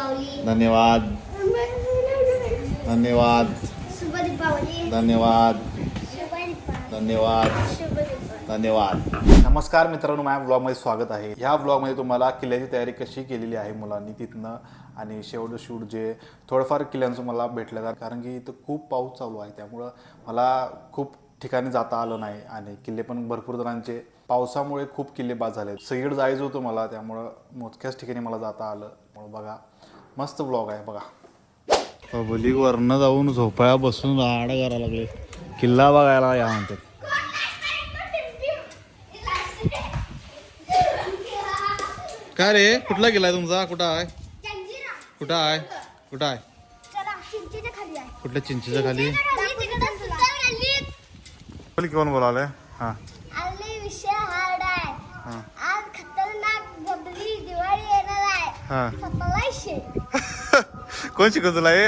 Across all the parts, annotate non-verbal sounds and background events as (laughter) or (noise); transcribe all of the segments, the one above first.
धन्यवाद. धन्यवाद. धन्यवाद. धन्यवाद. धन्यवाद. नमस्कार मित्रांनो माझ्या ब्लॉगमध्ये स्वागत आहे. ह्या ब्लॉगमध्ये तुम्हाला किल्ल्याची तयारी कशी केलेली आहे मुलांनी तिथनं आणि शेवट शूट जे थोडंफार किल्ल्यांचं मला भेटलं का? कारण की इथं खूप पाऊस चालू आहे. त्यामुळं मला खूप ठिकाणी जाता आलं नाही आणि किल्ले पण भरपूर जणांचे. पावसामुळे खूप किल्ले बाद झाले सगळीकडे जायचं होतं मला त्यामुळं मोजक्याच ठिकाणी मला जाता आलं. म्हणून बघा. मस्त ब्लॉग आहे बघा. पब्लिक वरनं जाऊन झोपाया बसून राहाडं करायला लागले. किल्ला बघायला या म्हणतात काय रे? कुठला किल्ला आहे तुमचा? कुठं आहे? कुठं आहे? कुठं आहे? कुठल्या चिंचेच्या खाली? बोल कोण बोलावलंय? हा. विषय हार्ड आहे. हा आज खतरनाक गबरी दिवाळी येणार आहे हा सपला शे कोण शिकवत तुला हे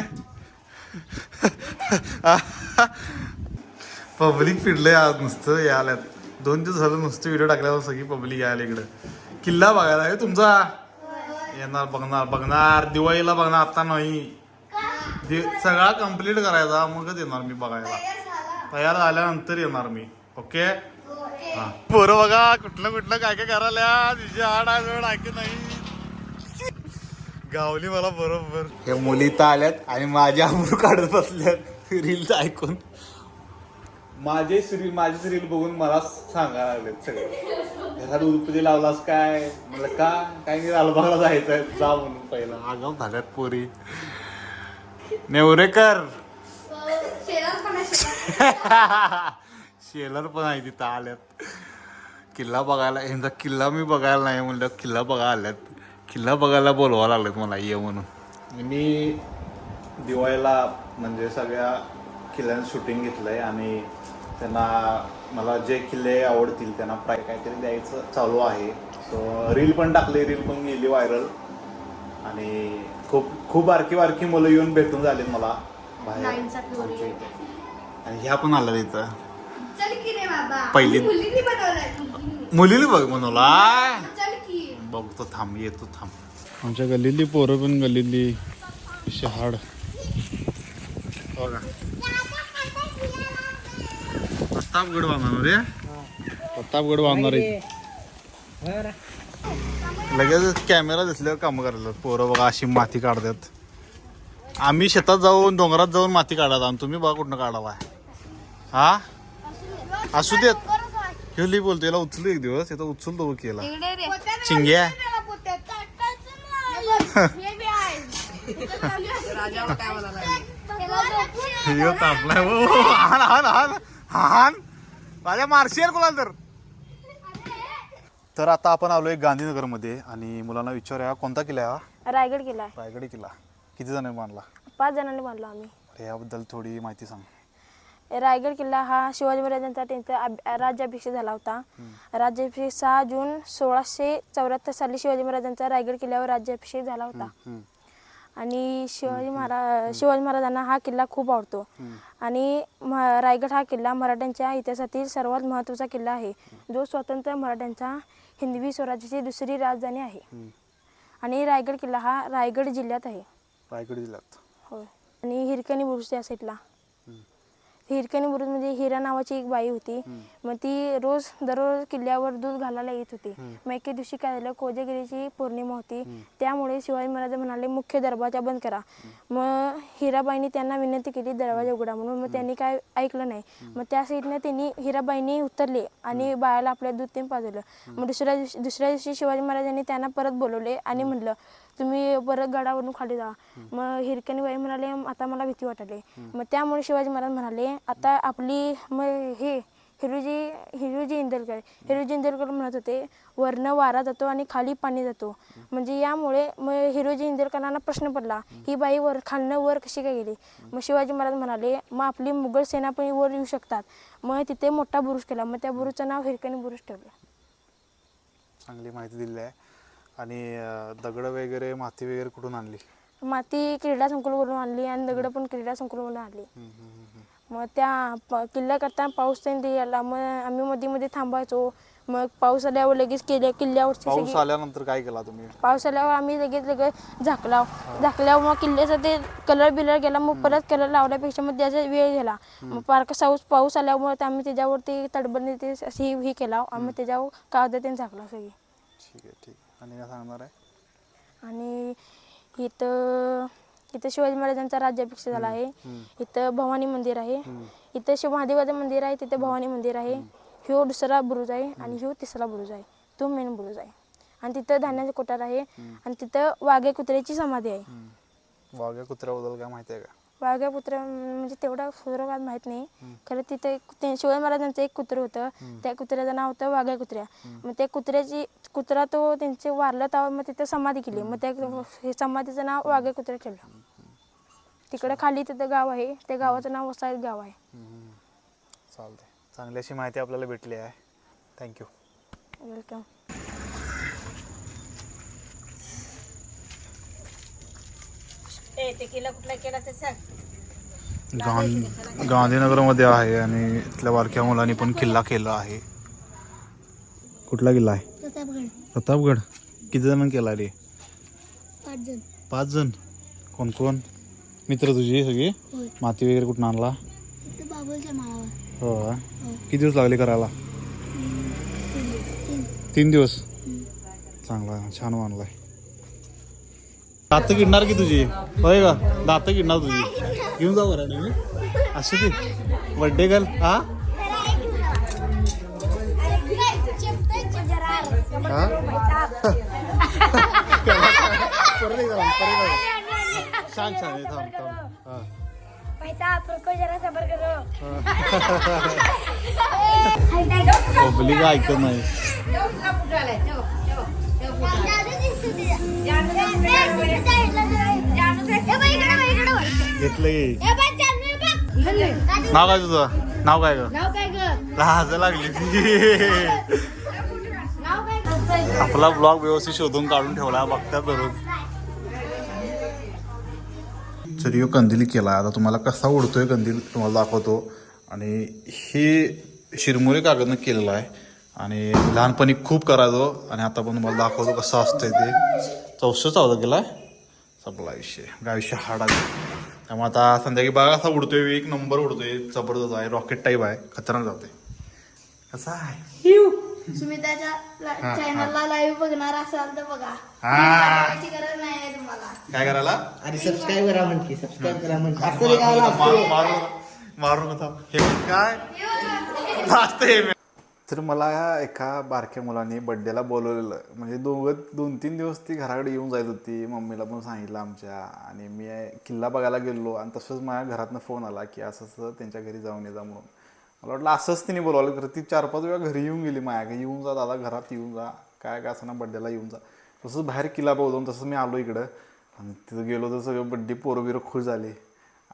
पब्लिक फिरलंय आज नुसतं यायल्यात दोन दिवस झालं नुसतं व्हिडिओ टाकल्यावर सगळी पब्लिक यायला इकडं. किल्ला बघायला आहे तुमचा? येणार बघणार बघणार. दिवाळीला बघणार आता नाही. सगळा कंप्लीट करायचा मगच येणार मी बघायला. तयार झाल्यानंतर येणार मी ओके? हा पोरं बघा कुठलं कुठलं काय काय करायला? तिची आड आहे जवळ ऐकत नाही? गावली मला बरोबर. हे मुली तर आल्यात आणि माझ्या अमरू काढत बसल्यात. रील्स ऐकून. माझे सिरील माझी सिरील बघून मला सांगायला लागलेत सगळे. घरात उदपती लावलास काय? म्हणलं का? काय नाही लालबागला जायचंय. जा म्हणून पहिला. आगाव झाल्यात पोरी. नेवरेकर. शेलर (laughs) पण आहे तिथं आल्यात. किल्ला बघायला ह्यांचा किल्ला मी बघायला नाही म्हणलं किल्ला बघायला आल्यात. किल्ला बघायला बोलवा लागलेत मला ये म्हणून. मी दिवाळीला म्हणजे सगळ्या किल्ल्यांचं शूटिंग घेतलंय आणि त्यांना मला जे किल्ले आवडतील त्यांना प्राय काहीतरी द्यायचं चालू आहे. सो रील पण टाकली रील पण गेली व्हायरल आणि खूप खूप बारकी बारकी मुलं येऊन भेटून झालीत मला बाहेर. आणि ह्या पण आल्या रे बाबा. पहिली मुलींनी बघ की बघतो थांब येतो थांब. आमच्या गल्लीतली पोरं पण गल्लीतली शहाड बघा. प्रतापगड बांधणार रे. प्रतापगड बांधणार लगेच कॅमेरा दिसल्यावर काम करायला पोरं बघा अशी माती काढतात. आम्ही शेतात जाऊन डोंगरात जाऊन माती काढत आणि तुम्ही बघा कुठनं काढावा. हा? असू देत. ह्यो लई बोलतो याला उचलू एक दिवस याचा उचल तो केला. चिंग्या ह्यो तापलाय. हो माझ्या मार्शियल कोणाला तर? तर आता आपण आलोय गांधीनगरमध्ये आणि मुलांना विचारूया कोणता किल्ला आहे हा? रायगड किल्ला आहे. रायगडी किल्ला. किती जण बांधला? पाच जणांनी बांधलो आम्ही. याबद्दल थोडी माहिती सांग. रायगड किल्ला हा शिवाजी महाराजांचा त्यांचा राज्याभिषेक झाला होता. राज्याभिषेक सहा जून सोळाशे चौऱ्याहत्तर साली शिवाजी महाराजांचा रायगड किल्ल्यावर राज्याभिषेक झाला होता. आणि शिवाजी महाराज शिवाजी महाराजांना हा किल्ला खूप आवडतो. आणि म- रायगड हा किल्ला मराठ्यांच्या इतिहासातील सर्वात महत्त्वाचा किल्ला आहे. जो स्वतंत्र मराठ्यांचा हिंदवी स्वराज्याची दुसरी राजधानी आहे. आणि रायगड किल्ला हा रायगड जिल्ह्यात आहे. रायगड जिल्ह्यात. होय. आणि हिरकणी बुरुज त्या साईडला हिरकणी बुरुज म्हणजे हिरा नावाची एक बाई होती. मग ती रोज दररोज किल्ल्यावर दूध घालायला येत होती. मग एके दिवशी काय झालं कोजागिरीची पौर्णिमा होती. त्यामुळे शिवाजी महाराज म्हणाले मुख्य दरवाजा बंद करा. मग हिराबाईंनी त्यांना विनंती केली दरवाजा उघडा. म्हणून मग त्यांनी काय ऐकलं नाही. मग त्या साईडने त्यांनी हिराबाईंनी उतरले आणि बाळाला आपल्या दूध ते पाजवलं. मग दुसऱ्या दिवशी दुसऱ्या दिवशी शिवाजी महाराजांनी त्यांना परत बोलवले आणि म्हणलं तुम्ही परत गडावरून खाली जा. मग हिरकणी बाई म्हणाले आता मला भीती वाटले. मग त्यामुळे शिवाजी महाराज म्हणाले आता आपली मग हे हिरोजी हिरोजी इंदलकर. हिरोजी इंदलकर म्हणत होते वरनं वारा जातो आणि खाली पाणी जातो. म्हणजे यामुळे मग हिरोजी इंदलकरांना प्रश्न पडला ही बाई वर खालनं वर कशी काय गेली? मग शिवाजी महाराज म्हणाले मग आपली मुघल सेना पण वर येऊ शकतात. मग तिथे मोठा बुरुज केला मग त्या बुरुजचं नाव हिरकणी बुरुज ठेवलं. चांगली माहिती दिली आहे. आणि दगड वगैरे माती वगैरे कुठून आणली? माती क्रीडा संकुलवरून आणली आणि दगडं पण क्रीडा संकुलवरून आणली. मग त्या प किल्ला करताना पाऊस त्यांनी यायला मग आम्ही मध्ये मध्ये थांबायचो. मग पाऊस आल्यावर लगेच किल्ल्या किल्ल्यावरची पाऊस सगळी आल्यानंतर काय केला तुम्ही? पाऊस आल्यावर आम्ही लगेच लगेच झाकला झाकल्यावर मग किल्ल्याचा ते कलर बिलर गेला. मग परत कलर लावल्यापेक्षा मग त्याचा वेळ गेला मग पार्क पाऊस पाऊस आल्यामुळे ते आम्ही त्याच्यावरती तडबडणी ते अशी हे केला आम्ही त्याच्यावर कागद ते झाकला सगळी. ठीक आहे ठीक आहे. आणि काय सांगणार आहे? आणि इथं इथं शिवाजी महाराजांचा राज्याभिषेक झाला आहे. इथं भवानी मंदिर आहे. इथं शिव महादेवाचं मंदिर आहे तिथं भवानी मंदिर आहे. ह्यो दुसरा बुरुज आहे आणि ह्यो तिसरा बुरुज आहे. तो मेन बुरुज आहे. आणि तिथं धान्याचं कोठार आहे आणि तिथं वाघे कुत्र्याची समाधी आहे. वाघ्या कुत्र्याबद्दल काय माहिती आहे का? वाघ्या कुत्र्या म्हणजे तेवढा सुरवात माहीत नाही. खरं तिथं ते शिवाजी महाराजांचं एक कुत्रं होतं. त्या कुत्र्याचं नाव होतं वाघ्या कुत्र्या. मग त्या कुत्र्याची कुत्रा तो त्यांचे वारला तेव्हा मग तिथं समाधी केली. मग त्या हे समाधीचं नाव वाघ्या कुत्र्या ठेवलं. तिकडं खाली तिथं गाव आहे. त्या गावाचं नाव वसायत गाव आहे. चालते चांगली अशी माहिती आपल्याला भेटली आहे. थँक्यू वेलकम गां गांधीनगरमध्ये आहे आणि इथल्या बारक्या मुलांनी पण किल्ला केला आहे. कुठला किल्ला आहे? प्रतापगड. प्रतापगड? किती जण केला रे? पाच जण. पाच जण? कोण कोण? मित्र तुझी सगळी? होय. माती वगैरे कुठून आणला? तिथे बाबूलच्या माळावर. हो का? हो किती दिवस लागले करायला? तीन. दिवस? हम्म. चांगला छान मानलाय. दात किडणार की तुझी? होय का दात किडणार तुझी. घेऊन जाऊ बरं अशी ती. बड्डे गर्ल हा? परत एकदा लाव, परत एकदा लाव. छान छान आहे, थांब थांब हा. पब्लिक ऐकत नाही. घेतलं की. नाव काय तुझं? नाव काय ग? लाज लागली आपला ब्लॉग व्यवस्थित शोधून काढून ठेवला बघतात दररोज यो कंदील केला आता तुम्हाला कसा उडतोय कंदील तुम्हाला दाखवतो. आणि हे शिरमुरे कागदनं केलेलं आहे. आणि लहानपणी खूप करायचो. आणि आता पण तुम्हाला दाखवतो कसं असतंय ते. चौसष्ट चौदा केलाय संपला विषय. काय विषय हार्ड आहे. त्यामुळे आता संध्याकाळी बघा कसा उडतोय. एक नंबर उडतोय. जबरदस्त आहे. रॉकेट टाईप आहे. खतरनाक जाते कसा आहे? सुमिताच्या चॅनलला लाईव्ह बघणार असाल तर बघा. हा. त्याची गरज नाही आहे तुम्हाला. काय करायला? आणि सबस्क्राईब करा म्हणते सबस्क्राईब करा म्हणते. असं मारू लिहायला मारू मारू मारू नका. हे काय? लास्ट हे. तर मला एका बारक्या मुलाने बड्डेला बोलवलेलं. म्हणजे दोघं दोन तीन दिवस ती घराकडे येऊन जायत होती. मम्मीला पण सांगितलं आमच्या. आणि मी किल्ला बघायला गेलो आणि तसंच माझ्या घरातनं फोन आला की असं असं त्यांच्या घरी जाऊन ये जा म्हणून. मला वाटलं असंच तिने बोलवलं तर ती चार पाच वेळा घरी येऊन गेली माझ्या येऊन जा दादा घरात येऊन जा. काय काय असं ना बड्डेला येऊन जा. तसंच बाहेर किल्ला बघून तसं मी आलो इकडं. आणि तिथं गेलो तर सगळं बड्डे पोरं खुश झाले.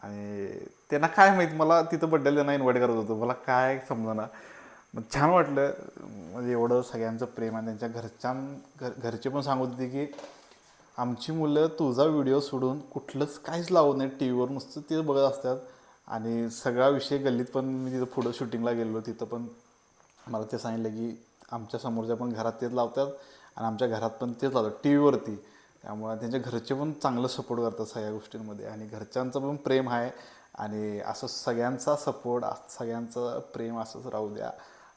आणि त्यांना काय माहीत मला तिथं बड्डेला त्यांना इन्व्हाइट करत होतं. मला काय समजना. मग छान वाटलं. म्हणजे एवढं सगळ्यांचं प्रेम आणि त्यांच्या घरच्या घर घरचे पण सांगत होते की आमची मुलं तुझा व्हिडिओ सोडून कुठलंच काहीच लावत नाही टी व्हीवर नुसतं ते बघत असतात. आणि सगळा विषय गल्लीत पण मी तिथं पुढं शूटिंगला गेलो तिथं पण मला ते सांगितलं की आमच्या समोरच्या पण घरात तेच लावतात आणि आमच्या घरात पण तेच लावतात टी व्हीवरती त्यामुळे त्यांच्या घरचे पण चांगलं सपोर्ट करतात सगळ्या गोष्टींमध्ये आणि घरच्यांचं पण प्रेम आहे आणि असं सगळ्यांचा सपोर्ट सगळ्यांचं प्रेम असंच राहू द्या.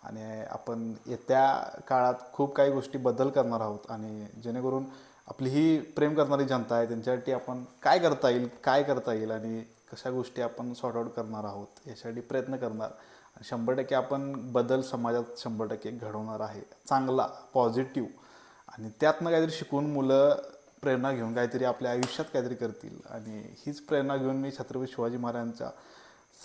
आणि आपण येत्या काळात खूप काही गोष्टी बदल करणार आहोत आणि जेणेकरून आपली ही प्रेम करणारी जनता आहे त्यांच्यासाठी आपण काय करता येईल काय करता येईल आणि कशा गोष्टी आपण सॉर्ट आउट करणार आहोत यासाठी प्रयत्न करणार. आणि शंभर टक्के आपण बदल समाजात शंभर टक्के घडवणार आहे. चांगला पॉझिटिव्ह आणि त्यातनं काहीतरी शिकून मुलं प्रेरणा घेऊन काहीतरी आपल्या आयुष्यात काहीतरी करतील. आणि हीच प्रेरणा घेऊन मी छत्रपती शिवाजी महाराजांचा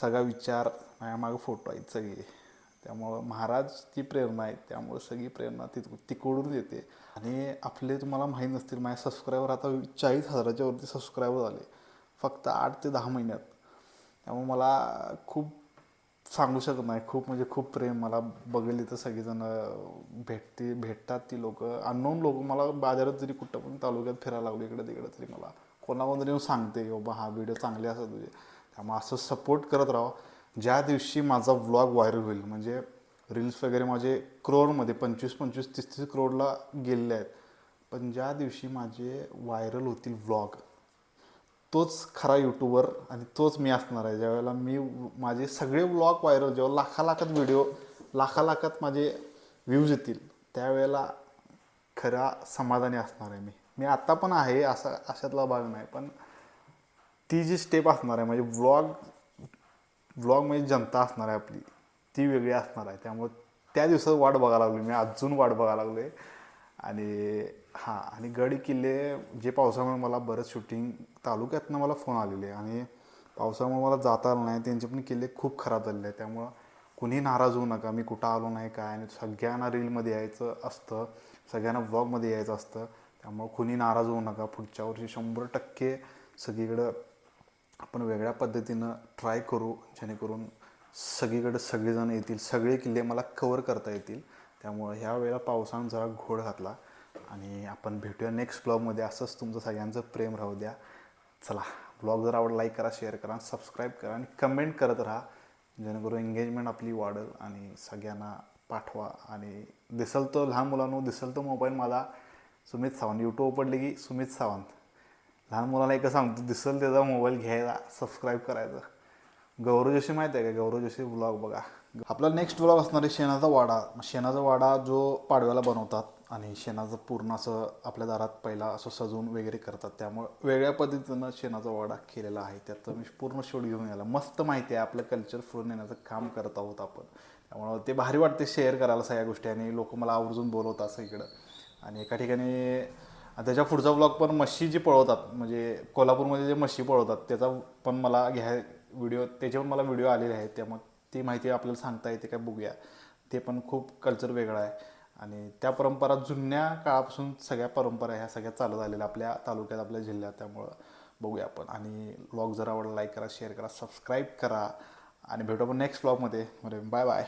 सगळा विचार माझ्या मागं फोटो आहेत सगळे. त्यामुळं महाराज ती प्रेरणा आहे त्यामुळं सगळी प्रेरणा ती तिकडून येते. आणि आपले तुम्हाला माहीत नसतील माझे सबस्क्रायबर आता चाळीस हजाराच्या वरती सबस्क्रायबर झाले. फक्त आठ ते दहा महिन्यात. त्यामुळे मला खूप सांगू शकत नाही. खूप म्हणजे खूप प्रेम मला बघेल इथं सगळेजण भेटते भेटतात ती लोक. अननोन लोक मला बाजारात जरी कुठं पण तालुक्यात फिरायला लागले इकडं तिकडं तरी मला. कोणाकोण तरी येऊन सांगते की बाबा हा व्हिडिओ चांगले असतात तुझे. त्यामुळे असं सपोर्ट करत राहा. ज्या दिवशी माझा व्लॉग व्हायरल होईल म्हणजे रील्स वगैरे माझे क्रोडमध्ये पंचवीस पंचवीस तीस तीस क्रोडला गेलेले आहेत. पण ज्या दिवशी माझे व्हायरल होतील व्लॉग तोच खरा यूट्यूबर आणि तोच मी असणार आहे. ज्यावेळेला मी माझे सगळे व्लॉग व्हायरल जेव्हा लाखा लाखात व्हिडिओ लाखा लाखात माझे व्ह्यूज येतील त्यावेळेला खरा समाधानी असणार आहे मी. मी आत्ता पण आहे असा अशातला भाग नाही पण ती जी स्टेप असणार आहे म्हणजे व्लॉग व्लॉग म्हणजे जनता असणार आहे आपली. ती वेगळी असणार आहे. त्यामुळे त्या दिवसात वाट बघायला लागली मी अजून वाट बघायला लागलो आहे आणि हां आणि गडी किल्ले जे पावसामुळे मला बरंच शूटिंग तालुक्यातनं मला फोन आलेले. आणि पावसामुळे मला जाता आलं नाही. त्यांचे पण किल्ले खूप खराब झालेले आहेत. त्यामुळं कुणी नाराज होऊ नका. मी कुठं आलो नाही काय आणि सगळ्यांना रीलमध्ये यायचं असतं. सगळ्यांना व्लॉगमध्ये यायचं असतं. त्यामुळं कुणी नाराज होऊ नका. पुढच्या वर्षी शंभर टक्के सगळीकडं आपण वेगळ्या पद्धतीनं ट्राय करू जेणेकरून सगळीकडे सगळेजण येतील सगळे किल्ले मला कवर करता येतील. त्यामुळं ह्या वेळेला पावसानं जरा घोड घातला आणि आपण भेटूया नेक्स्ट ब्लॉगमध्ये असंच तुमचं सगळ्यांचं प्रेम राहू द्या. चला ब्लॉग जर आवडला लाईक करा शेअर करा सबस्क्राईब करा आणि कमेंट करत राहा. जेणेकरून एंगेजमेंट आपली वाढेल आणि सगळ्यांना पाठवा. आणि दिसल तो लहान मुलांनो दिसल तो मोबाईल मला. सुमित सावंत. यूट्यूब पडले की सुमित सावंत. लहान मुलाला एकच सांगतो दिसेल त्याचा मोबाईल घ्यायचा सबस्क्राईब करायचं. गौरव जोशी माहिती आहे का? गौरव जोशी ब्लॉग बघा. आपला नेक्स्ट ब्लॉग असणार आहे शेणाचा वाडा. शेणाचा वाडा जो पाडव्याला बनवतात आणि शेणाचं पूर्ण असं आपल्या दारात पहिला असं सजवून वगैरे करतात. त्यामुळं वेगळ्या पद्धतीनं शेणाचा वाडा केलेला आहे. त्यात मी पूर्ण शोध घेऊन यायला. मस्त माहिती आहे आपलं कल्चर फुलून येण्याचं काम करत आहोत आपण. त्यामुळं ते भारी वाटते शेअर करायला सगळ्या गोष्टी आणि लोक मला आवर्जून बोलवतात सगळीकडं आणि एका ठिकाणी त्याच्या पुढचा ब्लॉग पण म्हशी जी पळवतात म्हणजे कोल्हापूरमध्ये जे म्हशी पळवतात त्याचा पण मला घ्या व्हिडिओ त्याचे पण मला व्हिडिओ आलेले आहेत. त्यामुळे ती माहिती आपल्याला सांगता येते काय बघूया. ते पण खूप कल्चर वेगळं आहे. आणि त्या परंपरा जुन्या काळापासून सगळ्या परंपरा ह्या सगळ्या चालू झालेल्या आपल्या तालुक्यात आपल्या जिल्ह्यात. त्यामुळं बघूया आपण. आणि ब्लॉग जर आवडला लाईक करा शेअर करा सबस्क्राईब करा. आणि भेटू आपण नेक्स्ट ब्लॉगमध्ये बाय बाय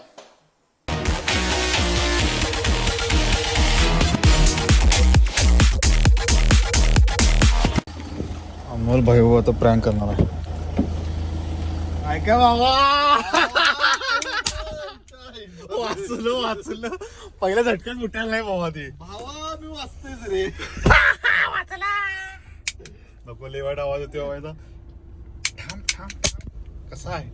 अमोल भाई आता प्रँक करणार आहे. ऐका बाबा. वाचलं वाचलं. पहिल्या झटक्यात उठायला नाही बाबा ते. भावा मी वाचतेच रे. नको लेवाट आवाज येतो बाबा याचा. कसा आहे?